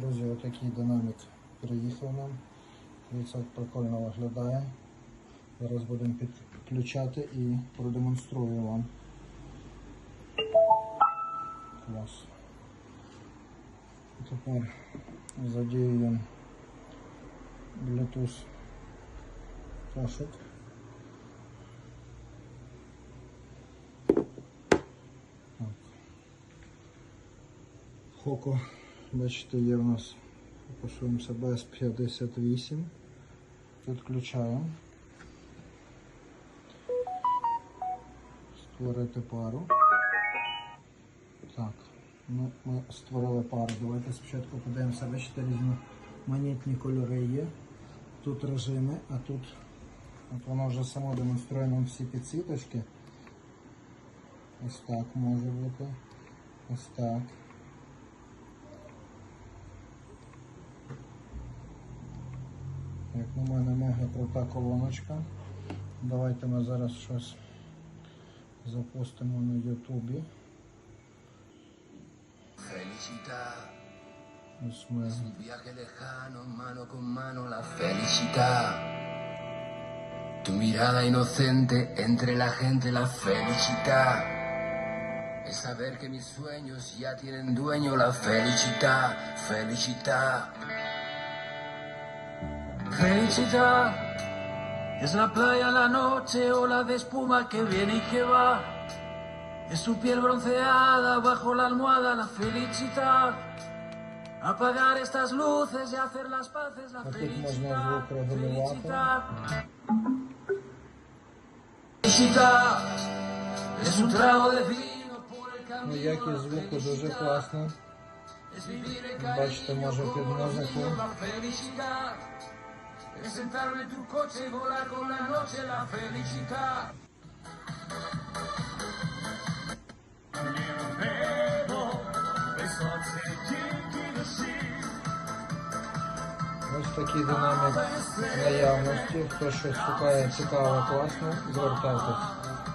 Друзі, отакий динамік приїхав нам. Дивіться, прикольно виглядає. Зараз будемо підключати і продемонструю вам. Клас. Тепер задіюємо Bluetooth кашик. Так. Хоко, бачите, є в нас, фокусуємося без 58. Підключаємо. Створити пару. Так, ну, ми створили пару. Давайте спочатку подивимося, бачите, різноманітні кольори є. Тут режими, а тут от воно вже само демонструє нам всі підсвіточки. Ось так може бути. Ось так. Як на мене мега крута колоночка. Давайте ми зараз щось запустимо на Ютубі. Felicità, Ось ми un viaje lejano, mano con mano, la felicidad. Tu mirada inocente entre la gente, la felicidad. Es saber que mis sueños ya tienen dueño, la felicidad, felicidad. Felicidad es la playa, la noche, ola de espuma que viene y que va. Es su piel bronceada bajo la almohada, la felicidad. Apagar estas luces y hacer las paces, la А тут можна felicidad. звук регулювати. Felicidad. Felicidad es un trago de vino por el Ну, camino. якість la звуку дуже felicidad класна. Es vivir en Бачите, cariño може під como los музику. il tuo felicidad. Es sentarme en tu coche volar con la noche, la felicità. Ось такий динамік наявності. Хто щось шукає цікаве, класно, звертайтесь.